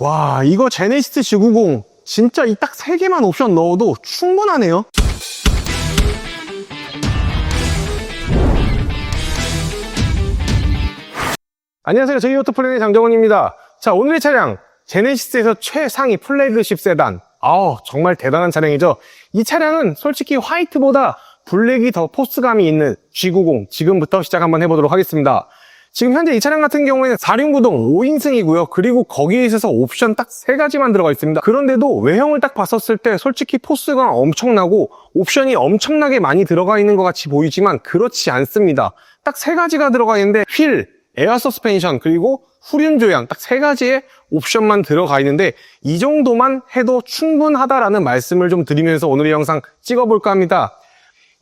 와, 이거 제네시스 G90 진짜 이딱세 개만 옵션 넣어도 충분하네요. 안녕하세요. 저희 오토플랜의 장정원입니다. 자, 오늘의 차량 제네시스에서 최상위 플래그십 세단. 아우, 정말 대단한 차량이죠. 이 차량은 솔직히 화이트보다 블랙이 더 포스감이 있는 G90 지금부터 시작 한번 해보도록 하겠습니다. 지금 현재 이 차량 같은 경우에는 4륜구동 5인승이고요. 그리고 거기에 있어서 옵션 딱 세 가지만 들어가 있습니다. 그런데도 외형을 딱 봤었을 때 솔직히 포스가 엄청나고 옵션이 엄청나게 많이 들어가 있는 것 같이 보이지만 그렇지 않습니다. 딱 세 가지가 들어가 있는데 휠, 에어 서스펜션 그리고 후륜 조향 딱 세 가지의 옵션만 들어가 있는데 이 정도만 해도 충분하다라는 말씀을 좀 드리면서 오늘의 영상 찍어볼까 합니다.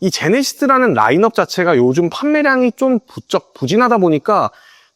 이 제네시스라는 라인업 자체가 요즘 판매량이 좀 부쩍 부진하다 보니까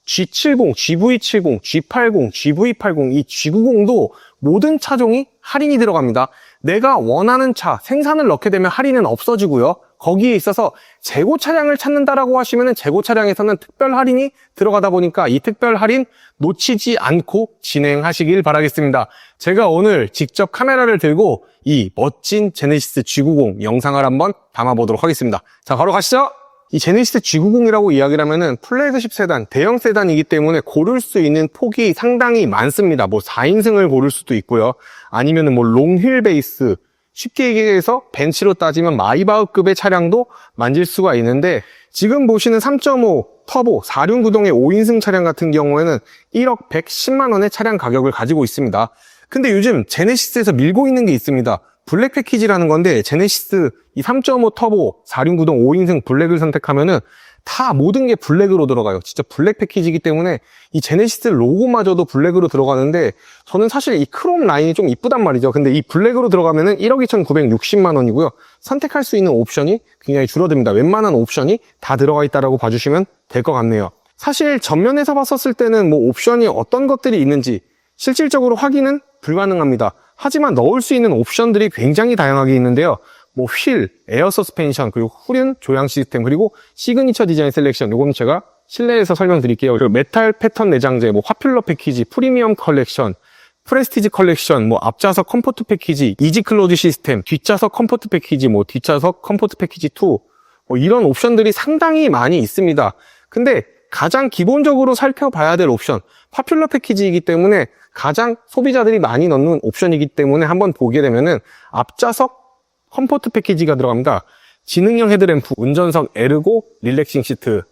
G70, GV70, G80, GV80, 이 G90도 모든 차종이 할인이 들어갑니다. 내가 원하는 차, 생산을 넣게 되면 할인은 없어지고요. 거기에 있어서 재고 차량을 찾는다라고 하시면 재고 차량에서는 특별 할인이 들어가다 보니까 이 특별 할인 놓치지 않고 진행하시길 바라겠습니다. 제가 오늘 직접 카메라를 들고 이 멋진 제네시스 G90 영상을 한번 담아보도록 하겠습니다. 자, 바로 가시죠! 이 제네시스 G90이라고 이야기를 하면은 플래그십 세단, 대형 세단이기 때문에 고를 수 있는 폭이 상당히 많습니다. 뭐 4인승을 고를 수도 있고요. 아니면은 뭐 롱휠 베이스, 쉽게 얘기해서 벤츠로 따지면 마이바흐급의 차량도 만질 수가 있는데 지금 보시는 3.5 터보 4륜 구동의 5인승 차량 같은 경우에는 1억 110만 원의 차량 가격을 가지고 있습니다. 근데 요즘 제네시스에서 밀고 있는 게 있습니다. 블랙 패키지라는 건데 제네시스 이 3.5 터보 4륜 구동 5인승 블랙을 선택하면은 다 모든 게 블랙으로 들어가요. 진짜 블랙 패키지이기 때문에 이 제네시스 로고마저도 블랙으로 들어가는데 저는 사실 이 크롬 라인이 좀 이쁘단 말이죠. 근데 이 블랙으로 들어가면은 1억 2,960만 원이고요. 선택할 수 있는 옵션이 굉장히 줄어듭니다. 웬만한 옵션이 다 들어가 있다라고 봐주시면 될 것 같네요. 사실 전면에서 봤었을 때는 뭐 옵션이 어떤 것들이 있는지 실질적으로 확인은 불가능합니다. 하지만 넣을 수 있는 옵션들이 굉장히 다양하게 있는데요. 뭐 휠, 에어 서스펜션, 그리고 후륜 조향 시스템, 그리고 시그니처 디자인 셀렉션. 요거는 제가 실내에서 설명드릴게요. 그리고 메탈 패턴 내장재, 뭐 화필러 패키지, 프리미엄 컬렉션, 프레스티지 컬렉션, 뭐 앞좌석 컴포트 패키지, 이지 클로즈 시스템, 뒷좌석 컴포트 패키지, 뭐 뒷좌석 컴포트 패키지 2, 뭐 이런 옵션들이 상당히 많이 있습니다. 근데 가장 기본적으로 살펴봐야 될 옵션, 파퓰러 패키지이기 때문에 가장 소비자들이 많이 넣는 옵션이기 때문에 한번 보게 되면은 앞좌석 컴포트 패키지가 들어갑니다. 지능형 헤드램프, 운전석 에르고 릴렉싱 시트,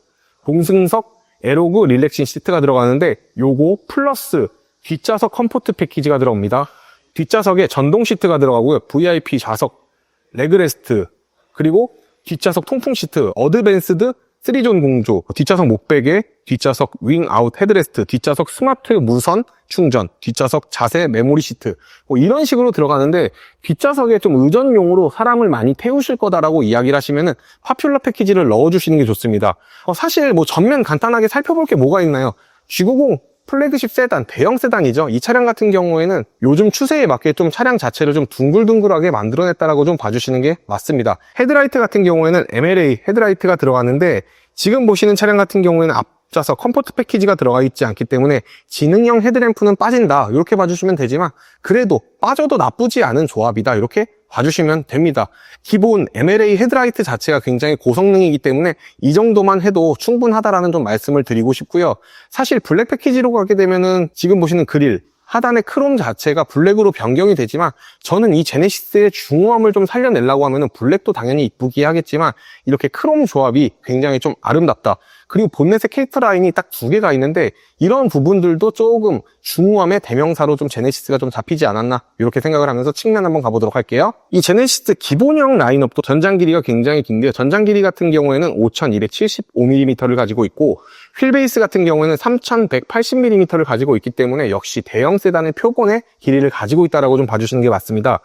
공승석 에로그 릴렉싱 시트가 들어가는데 요거 플러스 뒷좌석 컴포트 패키지가 들어옵니다. 뒷좌석에 전동 시트가 들어가고요. VIP 좌석, 레그레스트, 그리고 뒷좌석 통풍 시트, 어드밴스드 3존 공조, 뒷좌석 목베개, 뒷좌석 윙 아웃 헤드레스트, 뒷좌석 스마트 무선 충전, 뒷좌석 자세 메모리 시트 뭐 이런 식으로 들어가는데 뒷좌석에 좀 의전용으로 사람을 많이 태우실 거다라고 이야기를 하시면은 파퓰러 패키지를 넣어주시는 게 좋습니다. 어, 사실 뭐 전면 간단하게 살펴볼 게 뭐가 있나요? G90 플래그십 세단, 대형 세단이죠. 이 차량 같은 경우에는 요즘 추세에 맞게 좀 차량 자체를 좀 둥글둥글하게 만들어냈다라고 좀 봐주시는 게 맞습니다. 헤드라이트 같은 경우에는 MLA 헤드라이트가 들어가는데 지금 보시는 차량 같은 경우에는 앞좌석 컴포트 패키지가 들어가 있지 않기 때문에 지능형 헤드램프는 빠진다. 이렇게 봐주시면 되지만 그래도 빠져도 나쁘지 않은 조합이다. 이렇게 봐주시면 됩니다. 기본 MLA 헤드라이트 자체가 굉장히 고성능이기 때문에 이 정도만 해도 충분하다라는 좀 말씀을 드리고 싶고요. 사실 블랙 패키지로 가게 되면은 지금 보시는 그릴 하단의 크롬 자체가 블랙으로 변경이 되지만 저는 이 제네시스의 중후함을 좀 살려내려고 하면은 블랙도 당연히 이쁘게 하겠지만 이렇게 크롬 조합이 굉장히 좀 아름답다. 그리고 본넷의 캐릭터 라인이 딱 두 개가 있는데 이런 부분들도 조금 중후함의 대명사로 좀 제네시스가 좀 잡히지 않았나 이렇게 생각을 하면서 측면 한번 가보도록 할게요. 이 제네시스 기본형 라인업도 전장 길이가 굉장히 긴데요. 전장 길이 같은 경우에는 5275mm를 가지고 있고 휠베이스 같은 경우에는 3180mm를 가지고 있기 때문에 역시 대형 세단의 표본의 길이를 가지고 있다라고 좀 봐주시는 게 맞습니다.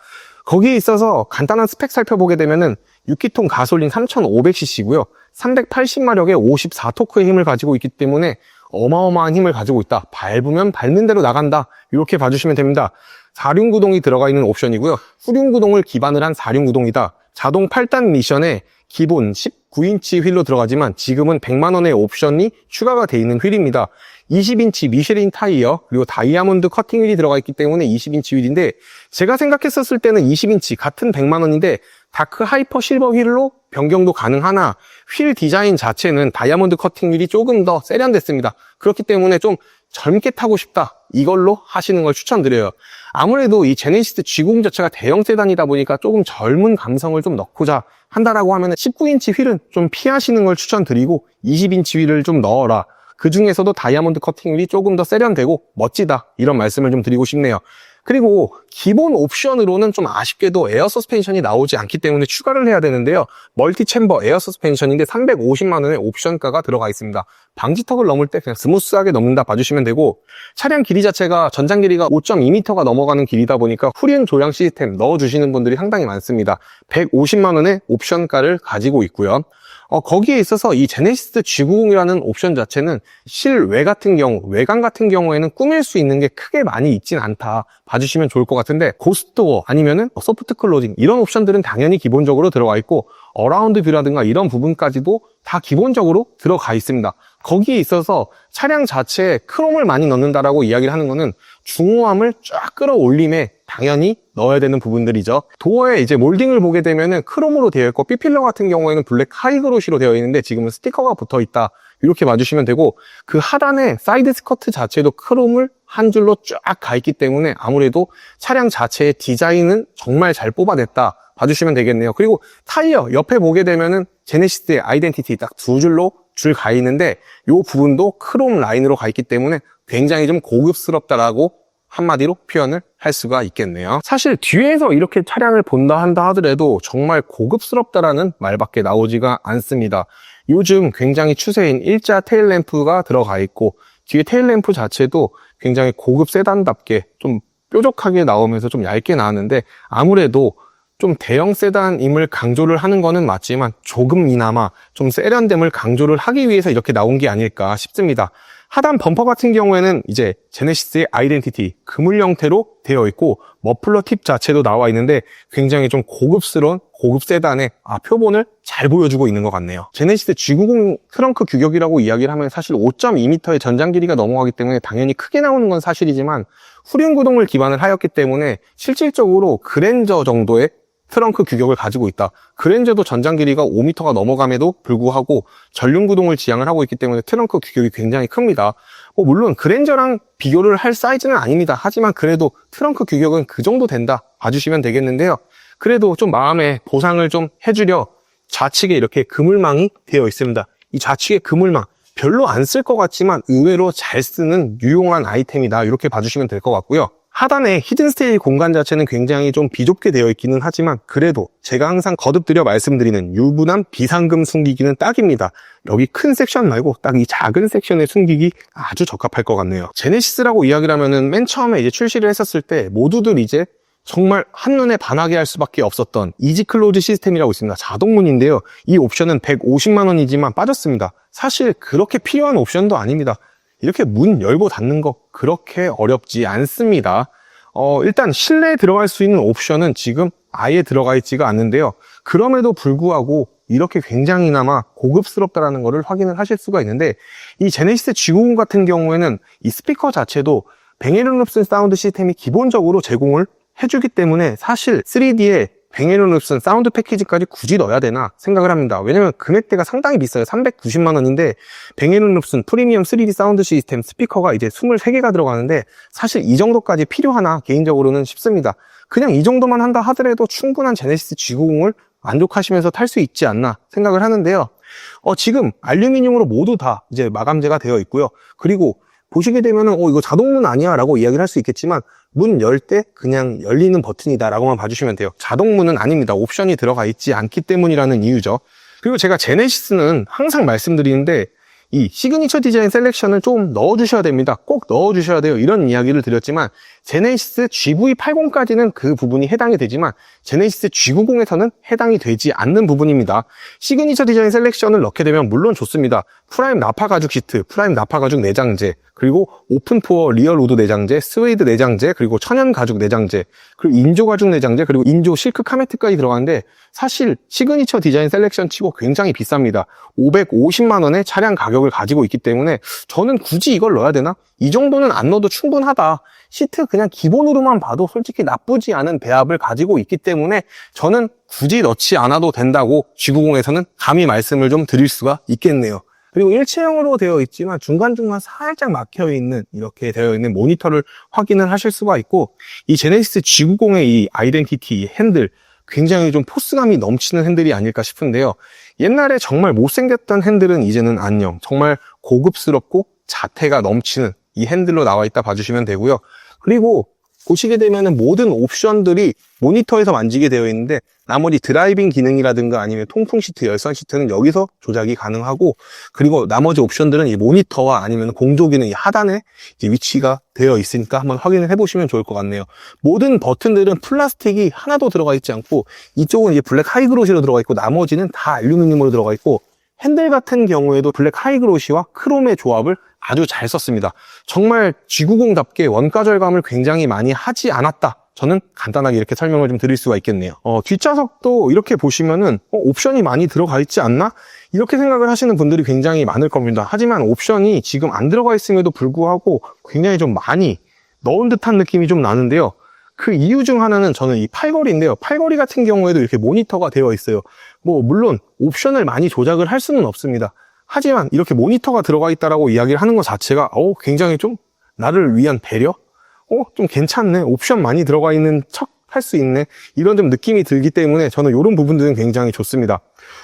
거기에 있어서 간단한 스펙 살펴보게 되면은 6기통 가솔린 3500cc고요. 380마력의 54토크의 힘을 가지고 있기 때문에 어마어마한 힘을 가지고 있다. 밟으면 밟는 대로 나간다. 이렇게 봐주시면 됩니다. 4륜 구동이 들어가 있는 옵션이고요. 후륜 구동을 기반을 한 4륜 구동이다. 자동 8단 미션에 기본 19인치 휠로 들어가지만 지금은 100만 원의 옵션이 추가가 돼 있는 휠입니다. 20인치 미쉐린 타이어 그리고 다이아몬드 커팅 휠이 들어가 있기 때문에 20인치 휠인데 제가 생각했었을 때는 20인치 같은 100만 원인데 다크 하이퍼 실버 휠로 변경도 가능하나 휠 디자인 자체는 다이아몬드 커팅 휠이 조금 더 세련됐습니다. 그렇기 때문에 좀 젊게 타고 싶다 이걸로 하시는 걸 추천드려요. 아무래도 이 제네시스 G90 자체가 대형 세단이다 보니까 조금 젊은 감성을 좀 넣고자 한다라고 하면 19인치 휠은 좀 피하시는 걸 추천드리고 20인치 휠을 좀 넣어라. 그 중에서도 다이아몬드 커팅 휠이 조금 더 세련되고 멋지다 이런 말씀을 좀 드리고 싶네요. 그리고 기본 옵션으로는 좀 아쉽게도 에어 서스펜션이 나오지 않기 때문에 추가를 해야 되는데요. 멀티 챔버 에어 서스펜션인데 350만 원의 옵션가가 들어가 있습니다. 방지턱을 넘을 때 그냥 스무스하게 넘는다 봐주시면 되고 차량 길이 자체가 전장 길이가 5.2m가 넘어가는 길이다 보니까 후륜 조향 시스템 넣어주시는 분들이 상당히 많습니다. 150만 원의 옵션가를 가지고 있고요. 어, 거기에 있어서 이 제네시스 G90이라는 옵션 자체는 실외 같은 경우, 외관 같은 경우에는 꾸밀 수 있는 게 크게 많이 있진 않다 봐주시면 좋을 것 같은데 고스트도어 아니면은 소프트 클로징 이런 옵션들은 당연히 기본적으로 들어가 있고 어라운드 뷰라든가 이런 부분까지도 다 기본적으로 들어가 있습니다. 거기에 있어서 차량 자체에 크롬을 많이 넣는다라고 이야기를 하는 거는 중후함을 쫙 끌어올림에 당연히 넣어야 되는 부분들이죠. 도어에 이제 몰딩을 보게 되면은 크롬으로 되어 있고 B필러 같은 경우에는 블랙 하이그로시로 되어 있는데 지금은 스티커가 붙어 있다. 이렇게 봐주시면 되고 그 하단에 사이드 스커트 자체도 크롬을 한 줄로 쫙 가 있기 때문에 아무래도 차량 자체의 디자인은 정말 잘 뽑아냈다. 봐주시면 되겠네요. 그리고 타이어 옆에 보게 되면은 제네시스의 아이덴티티 딱 두 줄로 줄 가 있는데 이 부분도 크롬 라인으로 가 있기 때문에 굉장히 좀 고급스럽다라고 한마디로 표현을 할 수가 있겠네요. 사실 뒤에서 이렇게 차량을 본다 한다 하더라도 정말 고급스럽다라는 말밖에 나오지가 않습니다. 요즘 굉장히 추세인 일자 테일램프가 들어가 있고 뒤에 테일램프 자체도 굉장히 고급 세단답게 좀 뾰족하게 나오면서 좀 얇게 나왔는데 아무래도 좀 대형 세단임을 강조를 하는 거는 맞지만 조금이나마 좀 세련됨을 강조를 하기 위해서 이렇게 나온 게 아닐까 싶습니다. 하단 범퍼 같은 경우에는 이제 제네시스의 아이덴티티 그물 형태로 되어 있고 머플러 팁 자체도 나와 있는데 굉장히 좀 고급스러운 고급 세단의 아, 표본을 잘 보여주고 있는 것 같네요. 제네시스 G90 트렁크 규격이라고 이야기를 하면 사실 5.2m의 전장 길이가 넘어가기 때문에 당연히 크게 나오는 건 사실이지만 후륜 구동을 기반을 하였기 때문에 실질적으로 그랜저 정도의 트렁크 규격을 가지고 있다. 그랜저도 전장 길이가 5m가 넘어감에도 불구하고 전륜 구동을 지향을 하고 있기 때문에 트렁크 규격이 굉장히 큽니다. 뭐 물론 그랜저랑 비교를 할 사이즈는 아닙니다. 하지만 그래도 트렁크 규격은 그 정도 된다. 봐주시면 되겠는데요. 그래도 좀 마음에 보상을 좀 해주려 좌측에 이렇게 그물망이 되어 있습니다. 이 좌측에 그물망 별로 안 쓸 것 같지만 의외로 잘 쓰는 유용한 아이템이다. 이렇게 봐주시면 될 것 같고요. 하단에 히든 스테이 공간 자체는 굉장히 좀 비좁게 되어 있기는 하지만 그래도 제가 항상 거듭드려 말씀드리는 유분한 비상금 숨기기는 딱입니다. 여기 큰 섹션 말고 딱 이 작은 섹션에 숨기기 아주 적합할 것 같네요. 제네시스라고 이야기를 하면은 맨 처음에 이제 출시를 했었을 때 모두들 이제 정말 한눈에 반하게 할 수밖에 없었던 이지 클로즈 시스템이라고 있습니다. 자동문인데요. 이 옵션은 150만 원이지만 빠졌습니다. 사실 그렇게 필요한 옵션도 아닙니다. 이렇게 문 열고 닫는 거 그렇게 어렵지 않습니다. 어, 일단 실내에 들어갈 수 있는 옵션은 지금 아예 들어가 있지가 않는데요. 그럼에도 불구하고 이렇게 굉장히나마 고급스럽다라는 것을 확인을 하실 수가 있는데 이 제네시스 G90 같은 경우에는 이 스피커 자체도 뱅에르눕슨 사운드 시스템이 기본적으로 제공을 해주기 때문에 사실 3D에 뱅에르눕슨 사운드 패키지까지 굳이 넣어야 되나 생각을 합니다. 왜냐면 금액대가 상당히 비싸요. 390만 원인데 뱅에르눕슨 프리미엄 3D 사운드 시스템 스피커가 이제 23개가 들어가는데 사실 이 정도까지 필요하나 개인적으로는 싶습니다. 그냥 이 정도만 한다 하더라도 충분한 제네시스 G90을 만족하시면서 탈 수 있지 않나 생각을 하는데요. 어, 지금 알루미늄으로 모두 다 이제 마감재가 되어 있고요. 그리고 보시게 되면은 어 이거 자동문 아니야? 라고 이야기를 할 수 있겠지만 문 열 때 그냥 열리는 버튼이다 라고만 봐주시면 돼요. 자동문은 아닙니다. 옵션이 들어가 있지 않기 때문이라는 이유죠. 그리고 제가 제네시스는 항상 말씀드리는데 이 시그니처 디자인 셀렉션을 좀 넣어주셔야 됩니다. 꼭 넣어주셔야 돼요. 이런 이야기를 드렸지만 제네시스 GV80까지는 그 부분이 해당이 되지만 제네시스 G90에서는 해당이 되지 않는 부분입니다. 시그니처 디자인 셀렉션을 넣게 되면 물론 좋습니다. 프라임 나파 가죽 시트, 프라임 나파 가죽 내장재, 그리고 오픈포어 리얼 우드 내장재, 스웨이드 내장재, 그리고 천연 가죽 내장재, 그리고 인조 가죽 내장재, 그리고 인조 실크 카메트까지 들어가는데 사실 시그니처 디자인 셀렉션 치고 굉장히 비쌉니다. 550만 원의 차량 가격을 가지고 있기 때문에 저는 굳이 이걸 넣어야 되나? 이 정도는 안 넣어도 충분하다. 시트 그냥 기본으로만 봐도 솔직히 나쁘지 않은 배합을 가지고 있기 때문에 저는 굳이 넣지 않아도 된다고 G90에서는 감히 말씀을 좀 드릴 수가 있겠네요. 그리고 일체형으로 되어 있지만 중간중간 살짝 막혀 있는 이렇게 되어 있는 모니터를 확인을 하실 수가 있고 이 제네시스 G90의 이 아이덴티티 이 핸들 굉장히 좀 포스감이 넘치는 핸들이 아닐까 싶은데요. 옛날에 정말 못생겼던 핸들은 이제는 안녕. 정말 고급스럽고 자태가 넘치는 이 핸들로 나와 있다 봐주시면 되고요. 그리고 보시게 되면 모든 옵션들이 모니터에서 만지게 되어 있는데 나머지 드라이빙 기능이라든가 아니면 통풍 시트, 열선 시트는 여기서 조작이 가능하고 그리고 나머지 옵션들은 이 모니터와 아니면 공조 기능 이 하단에 위치가 되어 있으니까 한번 확인을 해보시면 좋을 것 같네요. 모든 버튼들은 플라스틱이 하나도 들어가 있지 않고 이쪽은 이제 블랙 하이그로시로 들어가 있고 나머지는 다 알루미늄으로 들어가 있고 핸들 같은 경우에도 블랙 하이그로시와 크롬의 조합을 아주 잘 썼습니다. 정말 G90답게 원가 절감을 굉장히 많이 하지 않았다. 저는 간단하게 이렇게 설명을 좀 드릴 수가 있겠네요. 어, 뒷좌석도 이렇게 보시면은 어, 옵션이 많이 들어가 있지 않나? 이렇게 생각을 하시는 분들이 굉장히 많을 겁니다. 하지만 옵션이 지금 안 들어가 있음에도 불구하고 굉장히 좀 많이 넣은 듯한 느낌이 좀 나는데요. 그 이유 중 하나는 저는 이 팔걸이인데요. 팔걸이 같은 경우에도 이렇게 모니터가 되어 있어요. 뭐 물론 옵션을 많이 조작을 할 수는 없습니다. 하지만 이렇게 모니터가 들어가 있다라고 이야기를 하는 것 자체가 어 굉장히 좀 나를 위한 배려? 어 좀 괜찮네. 옵션 많이 들어가 있는 척 할 수 있네. 이런 좀 느낌이 들기 때문에 저는 이런 부분들은 굉장히 좋습니다.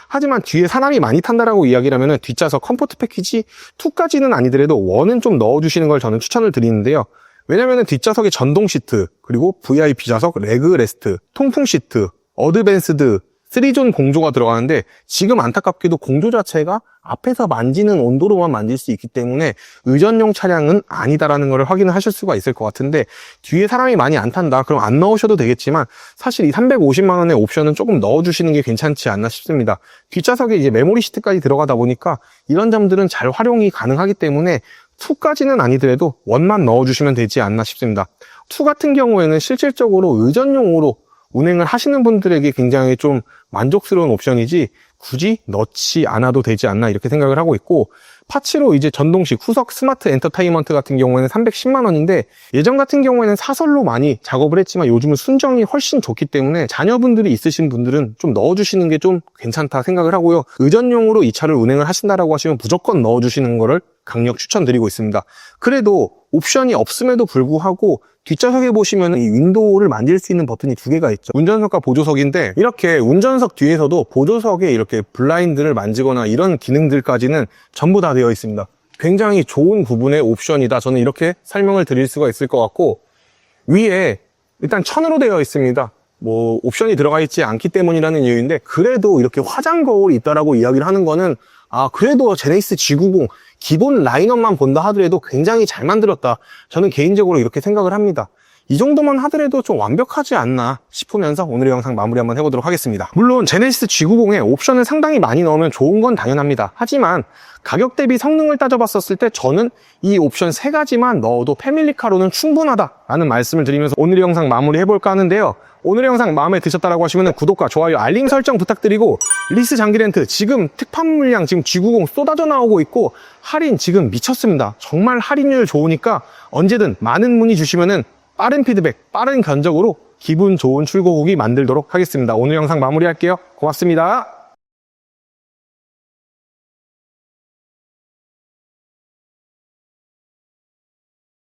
하지만 뒤에 사람이 많이 탄다라고 이야기를 하면 뒷좌석 컴포트 패키지 2까지는 아니더라도 1은 좀 넣어주시는 걸 저는 추천을 드리는데요. 왜냐면은 뒷좌석에 전동 시트, 그리고 VIP 좌석 레그 레스트, 통풍 시트, 어드밴스드, 3존 공조가 들어가는데 지금 안타깝게도 공조 자체가 앞에서 만지는 온도로만 만질 수 있기 때문에 의전용 차량은 아니다라는 것을 확인을 하실 수가 있을 것 같은데 뒤에 사람이 많이 안 탄다. 그럼 안 넣으셔도 되겠지만 사실 이 350만 원의 옵션은 조금 넣어주시는 게 괜찮지 않나 싶습니다. 뒷좌석에 이제 메모리 시트까지 들어가다 보니까 이런 점들은 잘 활용이 가능하기 때문에 2까지는 아니더라도 원만 넣어주시면 되지 않나 싶습니다. 2 같은 경우에는 실질적으로 의전용으로 운행을 하시는 분들에게 굉장히 좀 만족스러운 옵션이지 굳이 넣지 않아도 되지 않나 이렇게 생각을 하고 있고 파츠로 이제 전동식 후석 스마트 엔터테인먼트 같은 경우에는 310만 원인데 예전 같은 경우에는 사설로 많이 작업을 했지만 요즘은 순정이 훨씬 좋기 때문에 자녀분들이 있으신 분들은 좀 넣어주시는 게 좀 괜찮다 생각을 하고요. 의전용으로 이 차를 운행을 하신다라고 하시면 무조건 넣어주시는 거를 강력 추천드리고 있습니다 그래도 옵션이 없음에도 불구하고 뒷좌석에 보시면 이 윈도우를 만질 수 있는 버튼이 두 개가 있죠. 운전석과 보조석인데 이렇게 운전석 뒤에서도 보조석에 이렇게 블라인드를 만지거나 이런 기능들까지는 전부 다 되어 있습니다. 굉장히 좋은 부분의 옵션이다. 저는 이렇게 설명을 드릴 수가 있을 것 같고 위에 일단 천으로 되어 있습니다. 뭐 옵션이 들어가 있지 않기 때문이라는 이유인데 그래도 이렇게 화장 거울이 있다라고 이야기를 하는 거는 아 그래도 제네시스 G90 기본 라인업만 본다 하더라도 굉장히 잘 만들었다. 저는 개인적으로 이렇게 생각을 합니다. 이 정도만 하더라도 좀 완벽하지 않나 싶으면서 오늘의 영상 마무리 한번 해보도록 하겠습니다. 물론 제네시스 G90에 옵션을 상당히 많이 넣으면 좋은 건 당연합니다. 하지만 가격 대비 성능을 따져봤었을 때 저는 이 옵션 세 가지만 넣어도 패밀리카로는 충분하다라는 말씀을 드리면서 오늘의 영상 마무리 해볼까 하는데요. 오늘의 영상 마음에 드셨다고 하시면 구독과 좋아요, 알림 설정 부탁드리고 리스 장기 렌트 지금 특판 물량 지금 G90 쏟아져 나오고 있고 할인 지금 미쳤습니다. 정말 할인율 좋으니까 언제든 많은 문의 주시면 은 빠른 피드백, 빠른 견적으로 기분 좋은 출고 후기 만들도록 하겠습니다. 오늘 영상 마무리할게요. 고맙습니다.